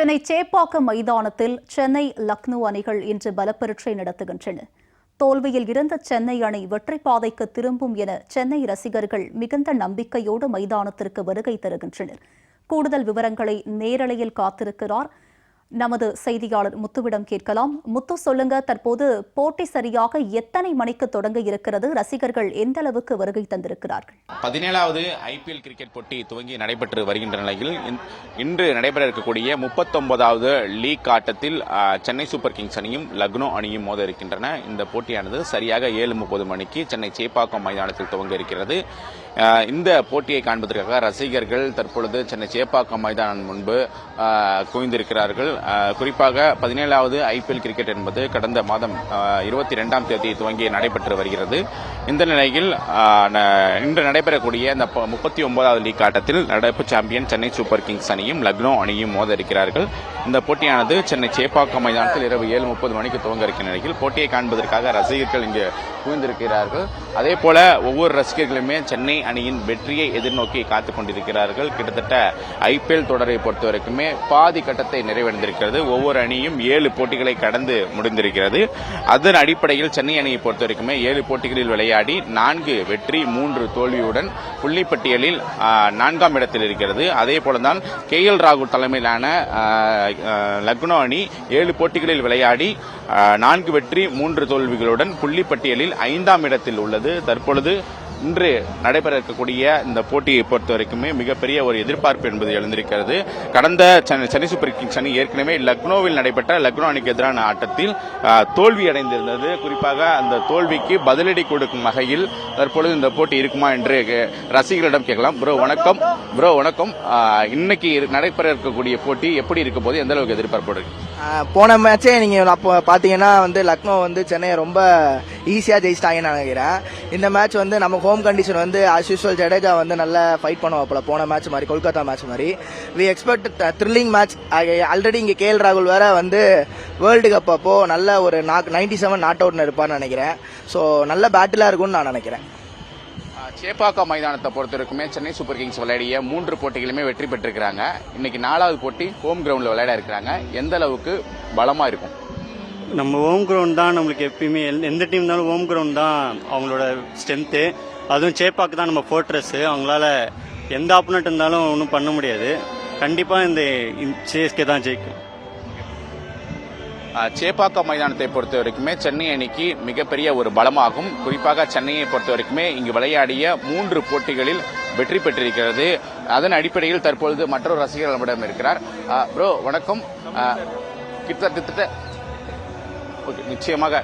சென்னை சேப்பாக்கம் மைதானத்தில் சென்னை லக்னோ அணிகள் இன்று பலப்பரீட்சை நடத்துகின்றன. தோல்வியில் இருந்த சென்னை அணி வெற்றி பாதைக்கு திரும்பும் என சென்னை ரசிகர்கள் மிகுந்த நம்பிக்கையோடு மைதானத்திற்கு வருகை தருகின்றனர். கூடுதல் விவரங்களை நேரலையில் காத்திருக்கிறார் நமது செய்தியாளர் முத்துவிடம் கேட்கலாம். முத்து சொல்லுங்க. தற்போது போட்டி சரியாக எத்தனை மணிக்கு தொடங்க இருக்கிறது? ரசிகர்கள் எந்த அளவுக்கு வருகை தந்திருக்கிறார்கள்? பதினேழாவது ஐபிஎல் கிரிக்கெட் போட்டி துவங்கி நடைபெற்று வருகின்ற நிலையில் இன்- இன்று நடைபெற இருக்கக்கூடிய முப்பத்தொன்பதாவது லீக் ஆட்டத்தில் சென்னை சூப்பர் கிங்ஸ் அணியும் லக்னோ அணியும் மோத இருக்கின்றன. இந்த போட்டியானது சரியாக ஏழு முப்பது மணிக்கு சென்னை சேப்பாக்கம் மைதானத்தில் துவங்க இருக்கிறது. இந்த போட்டியை காண்பதற்காக ரசிகர்கள் தற்பொழுது சென்னை சேப்பாக்கம் மைதானம் முன்பு குவிந்திருக்கிறார்கள். குறிப்பாக பதினேழாவது ஐபிஎல் கிரிக்கெட் என்பது கடந்த மாதம் இருபத்தி ரெண்டாம் தேதி துவங்கி நடைபெற்று வருகிறது. இந்த நிலையில் ந- இன்று நடைபெறக்கூடிய இந்த முப்பத்தி ஒன்பதாவது லீக் ஆட்டத்தில் நடப்பு சாம்பியன் சென்னை சூப்பர் கிங்ஸ் அணியும் லக்னோ அணியும் மோத இருக்கிறார்கள் இந்த போட்டியானது சென்னை சேப்பாக்கம் மைதானத்தில் இரவு ஏழு முப்பது மணிக்கு துவங்க இருக்கிற நிலையில் போட்டியை காண்பதற்காக ரசிகர்கள் இங்கு குவிந்திருக்கிறார்கள் அதே போல ஒவ்வொரு ரசிகர்களுமே சென்னை அணியின் வெற்றியை எதிர்நோக்கி காத்துக் கொண்டிருக்கிறார்கள். கிட்டத்தட்ட ஐபிஎல் தொடரை பொறுத்தவரைக்குமே பாதி கட்டத்தை நிறைவடைந்திருக்கிறது. ஒவ்வொரு அணியும் ஏழு போட்டிகளை கடந்து முடிந்திருக்கிறது. அதன் அடிப்படையில் சென்னை அணியை பொறுத்தவரைக்குமே ஏழு போட்டிகளில் விளையாடி நான்கு வெற்றி மூன்று தோல்வியுடன் புள்ளிப்பட்டியலில் நான்காம் இடத்தில் இருக்கிறது. அதே போலதான் கே எல் ராகுல் தலைமையிலான லக்னோ அணி ஏழு போட்டிகளில் விளையாடி நான்கு வெற்றி மூன்று தோல்விகளுடன் புள்ளிப்பட்டியலில் ஐந்தாம் இடத்தில் உள்ளது. தற்பொழுது இன்று நடைபெற இருக்கக்கூடிய இந்த போட்டியை பொறுத்த வரைக்குமே மிகப்பெரிய ஒரு எதிர்பார்ப்பு என்பது எழுந்திருக்கிறது. கடந்த சென்னை சூப்பர் கிங்ஸ் அணி ஏற்கனவே லக்னோவில் நடைபெற்ற லக்னோ அணிக்கு எதிரான ஆட்டத்தில் தோல்வி அடைந்திருந்தது. குறிப்பாக அந்த தோல்விக்கு பதிலடி கொடுக்கும் வகையில் தற்பொழுது இந்த போட்டி இருக்குமா என்று ரசிகர்களிடம் கேட்கலாம். ப்ரோ வணக்கம். ப்ரோ வணக்கம். இன்னைக்கு நடைபெற இருக்கக்கூடிய போட்டி எப்படி இருக்க போது எந்த அளவுக்கு எதிர்பார்ப்பு இருக்கு? போன மேட்சே நீங்கள் அப்போ பார்த்தீங்கன்னா வந்து லக்னோ வந்து சென்னையை ரொம்ப ஈஸியாக ஜெயிச்சிட்டாங்கன்னு நினைக்கிறேன். இந்த மேட்ச் வந்து நம்ம ஹோம் கண்டிஷன் வந்து ஆஸ் யூஸ்வல் ஜடேஜா வந்து நல்லா ஃபைட் பண்ணுவாப்பில் போன மேட்ச் மாதிரி கொல்கத்தா மேட்ச் மாதிரி. We expect thrilling match already இங்கே கேஎல் ராகுல் வேற வந்து வேர்ல்டு கப் அப்போ நல்ல ஒரு நாக் நைன்டி செவன் நாட் அவுட்னு இருப்பான்னு நினைக்கிறேன். ஸோ நல்ல பேட்டிலாக இருக்கும்னு நான் நினைக்கிறேன். சேப்பாக்கம் மைதானத்தை பொறுத்தவரைக்குமே சென்னை சூப்பர் கிங்ஸ் விளையாடிய மூன்று போட்டிகளுமே வெற்றி பெற்றிருக்கிறாங்க. இன்னைக்கு நாலாவது போட்டி ஹோம் கிரவுண்டில் விளையாட இருக்கிறாங்க. எந்த அளவுக்கு பலமா இருக்கும்? நம்ம ஹோம் கிரவுண்ட் தான் நம்மளுக்கு எப்பயுமே எந்த- எந்த டீம் இருந்தாலும் ஹோம் கிரவுண்ட் தான் அவங்களோட ஸ்ட்ரென்த்து அதுவும் சேப்பாக்கு தான் நம்ம ஃபோர்ட்ரஸ் அவங்களால எந்த ஆப்போனட் இருந்தாலும் ஒன்றும் பண்ண முடியாது. கண்டிப்பாக இந்த சிஎஸ்கே தான் ஜெயிக்கும். சேப்பாக்கம் மைதானத்தை பொறுத்த வரைக்குமே சென்னை அணிக்கு மிகப்பெரிய ஒரு பலமாகும். குறிப்பாக சென்னையை பொறுத்த வரைக்குமே இங்கு விளையாடிய மூன்று போட்டிகளில் வெற்றி பெற்றிருக்கிறது. அதன் அடிப்படையில் தற்பொழுது மற்றொரு ரசிகர் நம்மிடம் இருக்கிறார். ப்ரோ வணக்கம். கிட்டத்தட்ட நிச்சயமாக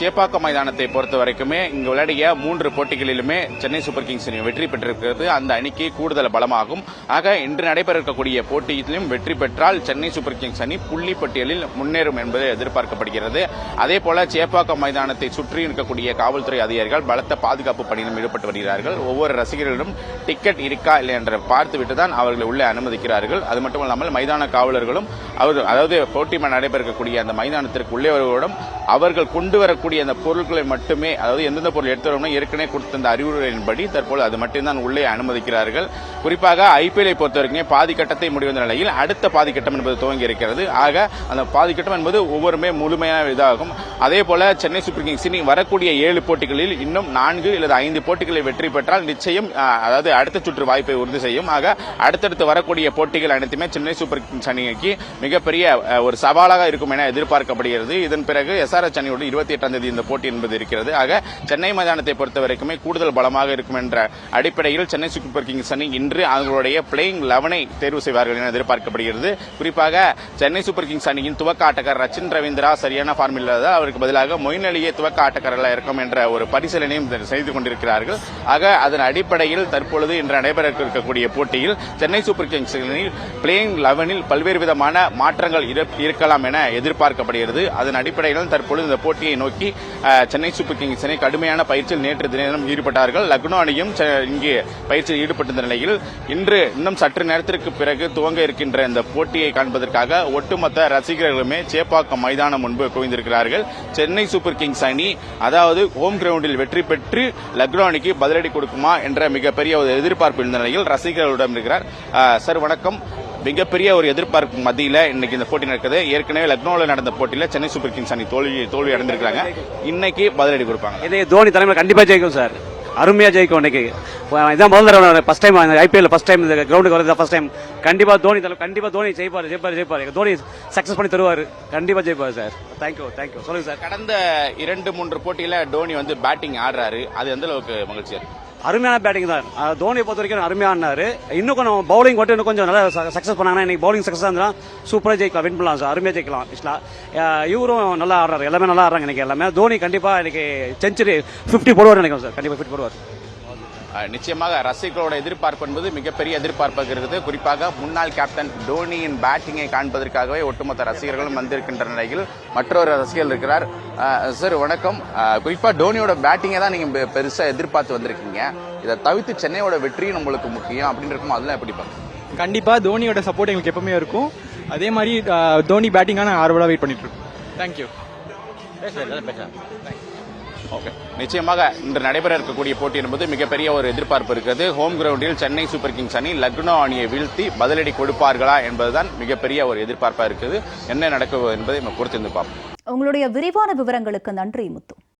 சேப்பாக்கம் மைதானத்தை பொறுத்த வரைக்குமே இங்கு விளையாடிய மூன்று போட்டிகளிலுமே சென்னை சூப்பர் கிங்ஸ் அணி வெற்றி பெற்றிருக்கிறது. அந்த அணிக்கு கூடுதல் பலமாகும். ஆக இன்று நடைபெற இருக்கக்கூடிய போட்டியிலும் வெற்றி பெற்றால் சென்னை சூப்பர் கிங்ஸ் அணி புள்ளி பட்டியலில் முன்னேறும் என்பது எதிர்பார்க்கப்படுகிறது. அதே போல சேப்பாக்கம் மைதானத்தை சுற்றி இருக்கக்கூடிய காவல்துறை அதிகாரிகள் பலத்த பாதுகாப்பு பணியிலும் ஈடுபட்டு வருகிறார்கள். ஒவ்வொரு ரசிகர்களிடம் டிக்கெட் இருக்கா இல்லை என்று பார்த்துவிட்டு தான் அவர்களை உள்ளே அனுமதிக்கிறார்கள். அது மட்டுமல்லாமல் மைதான காவலர்களும் அவர் அதாவது போட்டி நடைபெறக்கூடிய அந்த மைதானத்திற்கு உள்ளே வருவதும் அவர்கள் கொண்டு வரக்கூடிய அந்த பொருட்களை மட்டுமே அதாவது எந்தெந்த பொருள் எடுத்து ஏற்கனவே கொடுத்திருந்த அந்த அறிவுரையின்படி தற்போது அது மட்டும்தான் உள்ளே அனுமதிக்கிறார்கள். குறிப்பாக ஐபிஎல்லை பொறுத்தவரைக்கும் பாதி கட்டத்தை முடிவந்த நிலையில் அடுத்த பாதி கட்டம் என்பது துவங்கி இருக்கிறது. ஆக அந்த பாதி கட்டம் என்பது ஒவ்வொருமே முழுமையான இதாகும். அதே போல சென்னை சூப்பர் கிங்ஸ் இனி வரக்கூடிய ஏழு போட்டிகளில் இன்னும் நான்கு அல்லது ஐந்து போட்டிகளை வெற்றி பெற்றால் நிச்சயம் அதாவது அடுத்த சுற்று வாய்ப்பை உறுதி செய்யும். ஆக அடுத்தடுத்து வரக்கூடிய போட்டிகள் அனைத்துமே சென்னை சூப்பர் கிங்ஸ் அணிக்கு மிகப்பெரிய ஒரு சவாலாக இருக்கும் என எதிர்பார்க்கப்படுகிறது. இதன் பிறகு எஸ்ஆர்எச் அணியோடு இருபத்தி எட்டாம் தேதி இந்த போட்டி என்பது இருக்கிறது. ஆக சென்னை மைதானத்தை பொறுத்த வரைக்குமே கூடுதல் பலமாக இருக்கும் என்ற அடிப்படையில் சென்னை சூப்பர் கிங்ஸ் அணி இன்று அவர்களுடைய பிளேயிங் லெவனை தேர்வு செய்வார்கள் என எதிர்பார்க்கப்படுகிறது. குறிப்பாக சென்னை சூப்பர் கிங்ஸ் அணியின் துவக்க ஆட்டக்காரர் ரச்சின் ரவீந்திரா சரியான ஃபார்மில் இல்லாததால் அவருக்கு பதிலாக மொயின் அலியே துவக்க ஆட்டக்காரர்களாக இருக்கும் என்ற ஒரு பரிசீலனையும் செய்து கொண்டிருக்கிறார்கள். ஆக அதன் அடிப்படையில் தற்பொழுது இன்று நடைபெற இருக்கக்கூடிய போட்டியில் சென்னை சூப்பர் கிங்ஸ் அணியில் பிளேயிங் லெவனில் பல்வேறு விதமான மாற்றங்கள் இருக்கலாம் என எதிர்பார்க்கப்படுகிறது. அதன் அடிப்படையில் தற்பொழுது இந்த போட்டியை நோக்கி சென்னை சூப்பர் கிங்ஸ் அணி கடுமையான பயிற்சியில் நேற்று தினம் ஈடுபட்டார்கள். லக்னோ அணியும் இங்கே பயிற்சியில் ஈடுபட்டிருந்த நிலையில் இன்று இன்னும் சற்று நேரத்திற்கு பிறகு துவங்க இருக்கின்ற இந்த போட்டியை காண்பதற்காக ஒட்டுமொத்த ரசிகர்களுமே சேப்பாக்கம் மைதானம் முன்பு குவிந்திருக்கிறார்கள். சென்னை சூப்பர் கிங்ஸ் அணி அதாவது ஹோம் கிரவுண்டில் வெற்றி பெற்று லக்னோ அணிக்கு பதிலடி கொடுக்குமா என்ற மிகப்பெரிய ஒரு எதிர்பார்ப்பு இருந்த நிலையில் ரசிகர்களிடம் இருக்கிறார். சார் வணக்கம். மிகப்பெரிய ஒரு எதிர்பார்ப்பு மத்தியில இன்னைக்கு இந்த போட்டி நடக்குது. ஏற்கனவே லக்னோவில் நடந்த போட்டியில சென்னை சூப்பர் கிங்ஸ் அணி தோல்வி தோல்வி அடைந்திருக்காங்க இன்னைக்கு பதிலடி கொடுப்பாங்க. இது தோனி தலைமையில் கண்டிப்பா ஜெயிக்கும் சார். அருமையா ஜெயிக்கும் இன்னைக்கு. இதான் முதல் தடவை first time IPL first time இந்த கிரவுண்டுக்கு வரது ஃபர்ஸ்ட் டைம் கண்டிப்பா தோனி தலை கண்டிப்பா தோனி ஜெயிப்பார் ஜெயிப்பார் ஜெயிப்பார். தோனி சக்சஸ் பண்ணி தருவார். கண்டிப்பா ஜெயிப்பார் sir. Thank you thank you சொல்லுங்க சார். கடந்த இரண்டு மூன்று போட்டியில டோனி வந்து பேட்டிங் ஆடுறாரு. அது எந்த அளவுக்கு மகிழ்ச்சியா இருக்கு? அருமையான பேட்டிங் தான். தோனியை பொறுத்த வரைக்கும் அருமையா ஆடினாரு. இன்னும் கொஞ்சம் பவுலிங் மட்டும் இன்னும் கொஞ்சம் நல்லா சக்ஸஸ் பண்ணாங்கன்னா இன்னைக்கு பவுலிங் சக்ஸஸ் இருந்தா சூப்பராக ஜெயிக்கலாம் வின் பண்ணலாம் சார். அருமையாக ஜெயிக்கலாம் ஆக்சுவலா இவரும் நல்லா ஆடுறாரு. எல்லாமே நல்லா ஆடுறாங்க இன்னைக்கு எல்லாமே. தோனி கண்டிப்பாக இன்னைக்கு செஞ்சுரி 50 போடுவார் நினைக்கிறோம் சார். கண்டிப்பாக ஃபிஃப்டி போடுவார். நிச்சயமாக ரசிகர்களோட எதிர்பார்ப்பு என்பது மிகப்பெரிய எதிர்பார்ப்பாக இருக்குது. குறிப்பாக முன்னாள் கேப்டன் டோனியின் பேட்டிங்கை காண்பதற்காகவே ஒட்டுமொத்த ரசிகர்களும் வந்திருக்கின்ற நிலையில் மற்றொரு ரசிகர் இருக்கிறார். சார் வணக்கம். அஹ் குறிப்பா டோனியோட பேட்டிங்கை தான் நீங்க பெ- பெருசா எதிர்பார்த்து வந்திருக்கீங்க. இதை தவிர்த்து சென்னையோட வெற்றியும் நம்மளுக்கு முக்கியம் அப்படின்னு இருக்கும். அதெல்லாம் எப்படி பாருங்க கண்டிப்பா தோனியோட சப்போர்ட் எங்களுக்கு எப்பவுமே இருக்கும். அதே மாதிரி தோனி பேட்டிங்கான ஆர்வலா வெயிட் பண்ணிட்டு இருக்கோம். தேங்க்யூ ஓகே நிச்சயமாக இன்று நடைபெற இருக்கக்கூடிய போட்டி என்பது மிகப்பெரிய ஒரு எதிர்பார்ப்பு இருக்கிறது. ஹோம் கிரவுண்டில் சென்னை சூப்பர் கிங்ஸ் அணி லக்னோ அணியை வீழ்த்தி பதிலடி கொடுப்பார்களா என்பதுதான் மிகப்பெரிய ஒரு எதிர்பார்ப்பா இருக்குது. என்ன நடக்கும் என்பதை நம்ம பொறுத்திருந்து பார்ப்போம். உங்களுடைய விரிவான விவரங்களுக்கு நன்றி முத்து.